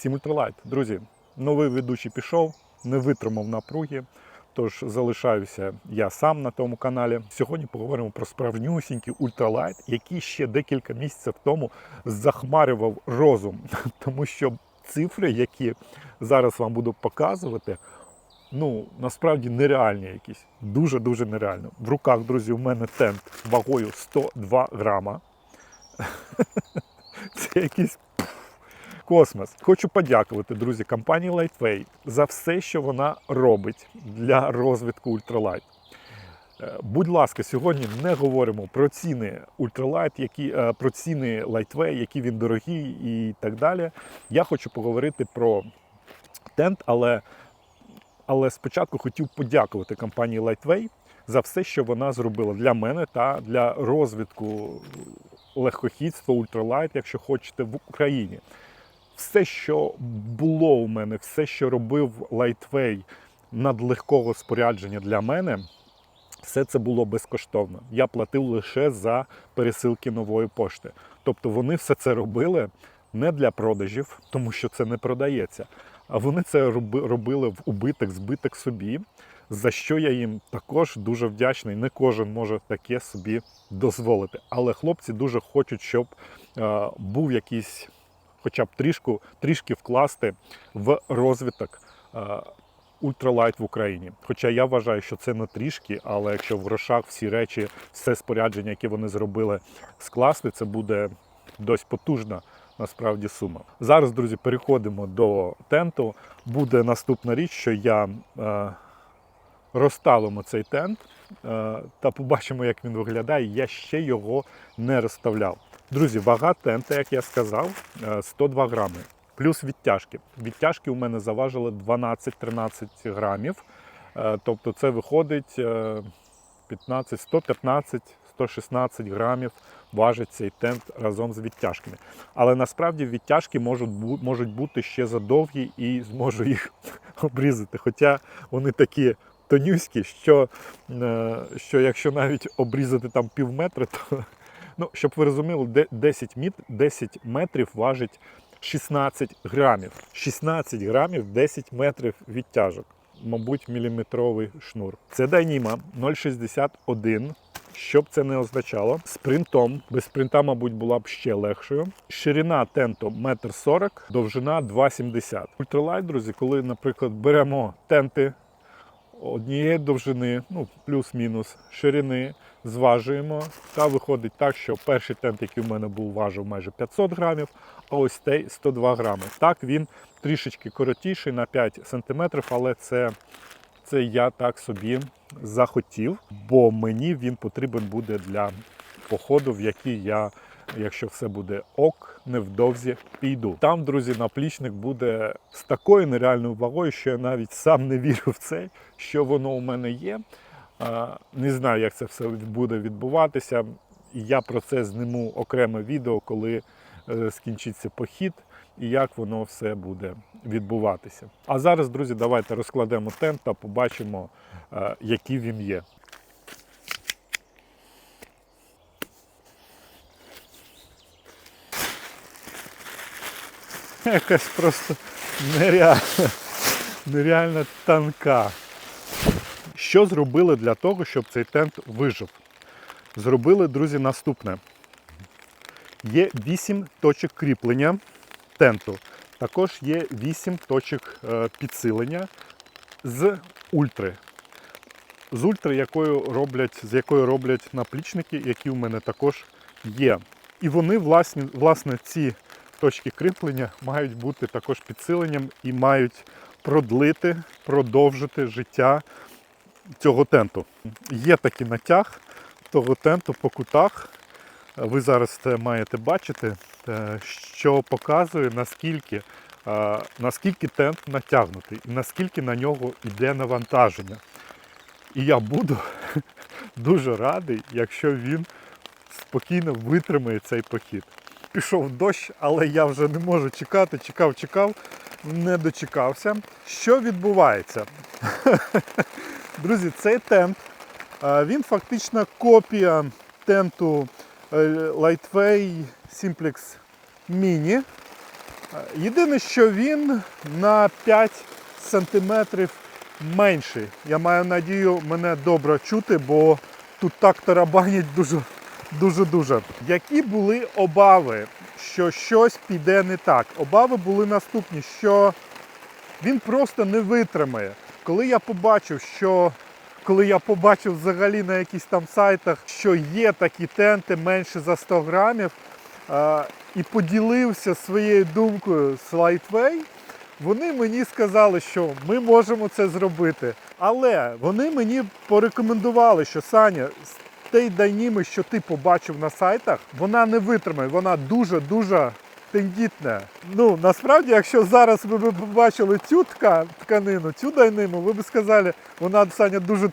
Всім ультралайт. Друзі, новий ведучий пішов, не витримав напруги. Тож залишаюся я сам на тому каналі. Сьогодні поговоримо про справжнюсінький ультралайт, який ще декілька місяців тому захмарював розум, тому що цифри, які зараз вам буду показувати, ну насправді нереальні якісь. Дуже дуже нереально. В руках, друзі, у мене тент вагою 102 грама. Це якийсь космос. Хочу подякувати, друзі, компанії Lightway за все, що вона робить для розвитку ультралайт. Е, Будь ласка, сьогодні не говоримо про ціни ультралайт, які е, про ціни Lightway, які він дорогий і так далі. Я хочу поговорити про тент, але, але спочатку хотів подякувати компанії Lightway за все, що вона зробила для мене та для розвитку легкохідства ультралайт, якщо хочете, в Україні. Все, що було у мене, все, що робив Lightway надлегкого спорядження для мене, все це було безкоштовно. Я платив лише за пересилки нової пошти. Тобто вони все це робили не для продажів, тому що це не продається. А вони це робили в убиток, збиток собі, за що я їм також дуже вдячний. Не кожен може таке собі дозволити. Але хлопці дуже хочуть, щоб е, був якийсь, хоча б трішку, трішки вкласти в розвиток е, ультралайт в Україні. Хоча я вважаю, що це не трішки, але якщо в грошах всі речі, все спорядження, яке вони зробили, скласти, це буде досить потужна насправді сума. Зараз, друзі, переходимо до тенту. Буде наступна річ, що я е, розставимо цей тент е, та побачимо, як він виглядає. Я ще його не розставляв. Друзі, вага тента, як я сказав, е, 102 грами. Плюс відтяжки. Відтяжки у мене заважили 12-13 грамів. Е, Тобто це виходить е, 15, 115, 116 грамів важить цей тент разом з відтяжками. Але насправді відтяжки можуть, можуть бути ще задовгі і зможу їх обрізати. Хоча вони такі тонюські, що, е, що якщо навіть обрізати там пів метра, то ну, щоб ви розуміли, де- 10, міт, 10 метрів важить 16 грамів. 16 грамів 10 метрів відтяжок. Мабуть, міліметровий шнур. Це Dyneema 061. Що б це не означало, з принтом, без принта, мабуть, була б ще легшою. Ширина тенту 1,40 м, довжина 2,70 м. Ультралайт, друзі, коли, наприклад, беремо тенти однієї довжини, ну плюс-мінус ширини, зважуємо. Та виходить так, що перший тент, який в мене був, важив майже 500 грамів, а ось цей 102 грами. Так, він трішечки коротіший на 5 сантиметрів, але це, це я так собі захотів, бо мені він потрібен буде для походу, в який я. Якщо все буде ок, невдовзі піду. Там, друзі, наплічник буде з такою нереальною вагою, що я навіть сам не вірю в це, що воно у мене є. Не знаю, як це все буде відбуватися. Я про це зніму окреме відео, коли е, скінчиться похід і як воно все буде відбуватися. А зараз, друзі, давайте розкладемо тент та побачимо, е, який він є. Якась просто нереальна, нереально тонка. Що зробили для того, щоб цей тент вижив? Зробили, друзі, наступне. Є 8 точок кріплення тенту. Також є 8 точок е, підсилення з ультри. З ультри, якою роблять, з якої роблять наплічники, які у мене також є. І вони, власне, власне, ці точки кріплення мають бути також підсиленням і мають продлити, продовжити життя цього тенту. Є такий натяг того тенту по кутах. Ви зараз це маєте бачити, е, що показує наскільки, е, наскільки тент натягнутий і наскільки на нього йде навантаження. І я буду дуже радий, якщо він спокійно витримає цей похід. Пішов дощ, але я вже не можу чекати, чекав, чекав, не дочекався. Що відбувається? Друзі, цей тент, він фактично копія тенту е, Lightway Simplex Mini. Єдине, що він на 5 сантиметрів менший. Я маю надію, мене добре чути, бо тут так тарабанять дуже дуже дуже. Які були обави, що щось піде не так? Обави були наступні, що він просто не витримає. Коли я побачив, що коли я побачив взагалі на якісь там сайтах, що є такі тенти менше за 100 грамів, і поділився своєю думкою з Lightway, вони мені сказали, що ми можемо це зробити. Але вони мені порекомендували, що Саня, з тієї дайніми, що ти побачив на сайтах, вона не витримає, вона дуже-дуже тендітна. Ну, насправді, якщо зараз ви б побачили цю тка, тканину, цю дайниму, ви б сказали, вона Саня дуже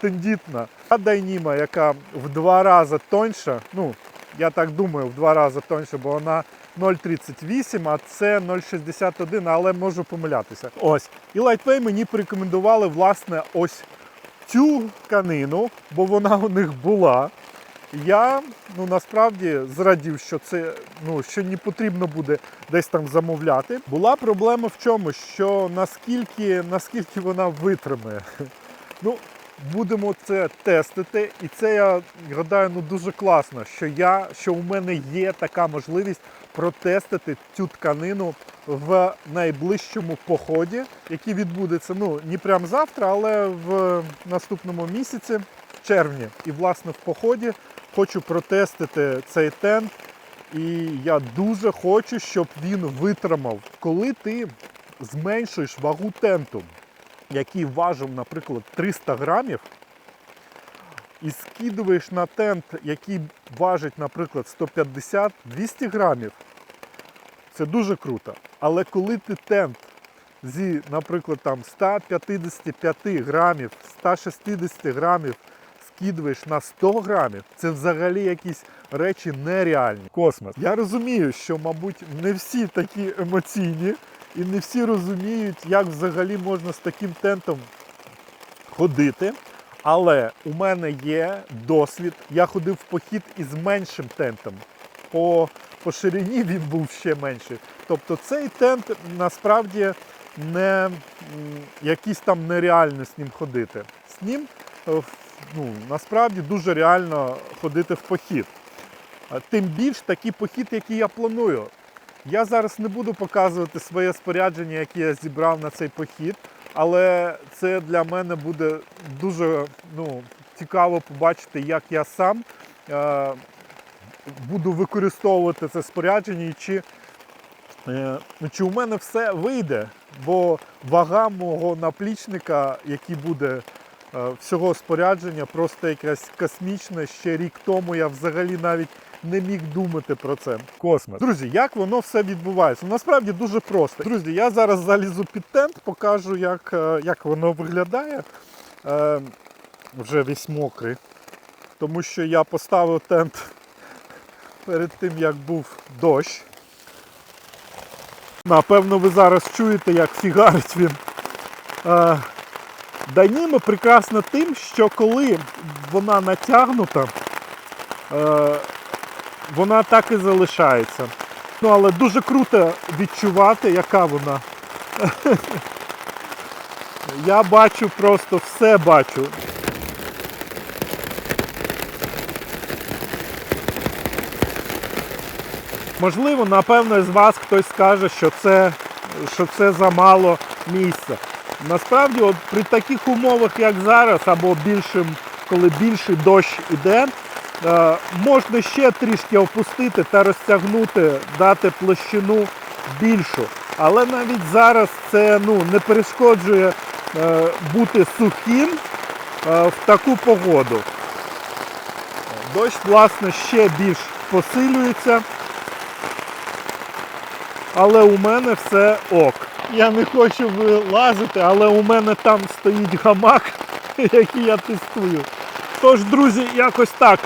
тендітна. А дайніма, яка в два рази тоньша, ну, я так думаю, в два рази тоньше, бо вона 0,38, а це 0,61, але можу помилятися. Ось. І Lightway мені порекомендували, власне, ось цю тканину, бо вона у них була. Я ну насправді зрадів, що це ну що не потрібно буде десь там замовляти. Була проблема в чому, що наскільки наскільки вона витримає. Ну, будемо це тестити, і це я гадаю ну дуже класно, що я що у мене є така можливість протестити цю тканину в найближчому поході, який відбудеться ну не прямо завтра, але в наступному місяці, в червні. І власне в поході хочу протестити цей тент. І я дуже хочу, щоб він витримав, коли ти зменшуєш вагу тенту, який важив, наприклад, 300 грамів, і скидуєш на тент, який важить, наприклад, 150-200 грамів, це дуже круто. Але коли ти тент зі, наприклад, там 155 грамів, 160 грамів скидуєш на 100 грамів, це взагалі якісь речі нереальні. Космос. Я розумію, що, мабуть, не всі такі емоційні і не всі розуміють, як взагалі можна з таким тентом ходити. Але у мене є досвід. Я ходив в похід із меншим тентом. По, по ширині він був ще менший. Тобто цей тент насправді не якийсь там нереально з ним ходити. З ним е, в- ну, насправді дуже реально ходити в похід. Тим більш такий похід, який я планую. Я зараз не буду показувати своє спорядження, яке я зібрав на цей похід, але це для мене буде дуже ну, цікаво побачити, як я сам е, буду використовувати це спорядження і чи, е, чи у мене все вийде. Бо вага мого наплічника, який буде всього спорядження, просто якась космічна. Ще рік тому я взагалі навіть не міг думати про це. Космос. Друзі, як воно все відбувається? Насправді дуже просто. Друзі, я зараз залізу під тент, покажу, як, е, як воно виглядає. Е, вже весь мокрий. Тому що я поставив тент перед тим, як був дощ. Напевно, ви зараз чуєте, як фігарить він. Е, Дайніма прекрасна тим, що коли вона натягнута, е, вона так і залишається. Ну, але дуже круто відчувати, яка вона. Я бачу просто все бачу. Можливо, напевно, з вас хтось скаже, що це, що це замало місця. Насправді, от при таких умовах, як зараз, або більшим, коли більший дощ іде, е, можна ще трішки опустити та розтягнути, дати площину більшу. Але навіть зараз це ну, не перешкоджує е, бути сухим е, в таку погоду. Дощ, власне, ще більш посилюється. Але у мене все ок. Я не хочу вилазити, але у мене там стоїть гамак, який я тестую. Тож, друзі, якось так.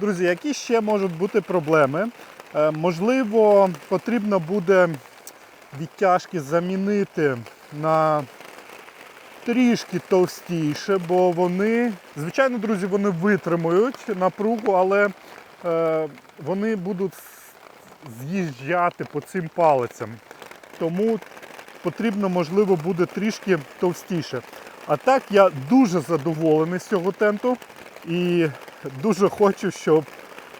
Друзі, які ще можуть бути проблеми? Е, можливо, потрібно буде відтяжки замінити на трішки товстіше, бо вони, звичайно, друзі, вони витримують напругу, але е, вони будуть з'їжджати по цим палицям. Тому потрібно, можливо, буде трішки товстіше. А так я дуже задоволений з цього тенту і дуже хочу, щоб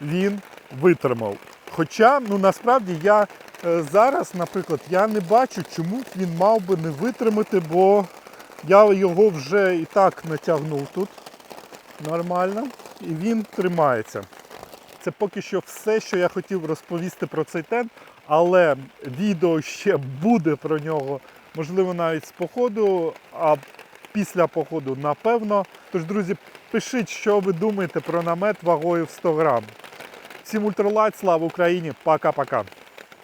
він витримав. Хоча, ну насправді я е, зараз, наприклад, я не бачу, чому він мав би не витримати, бо я його вже і так натягнув тут нормально, і він тримається. Це поки що все, що я хотів розповісти про цей тент, але відео ще буде про нього, можливо, навіть з походу, а після походу, напевно. Тож, друзі, пишіть, що ви думаєте про намет вагою в 100 грам. Всім ультралайт, слава Україні! Пока-пока!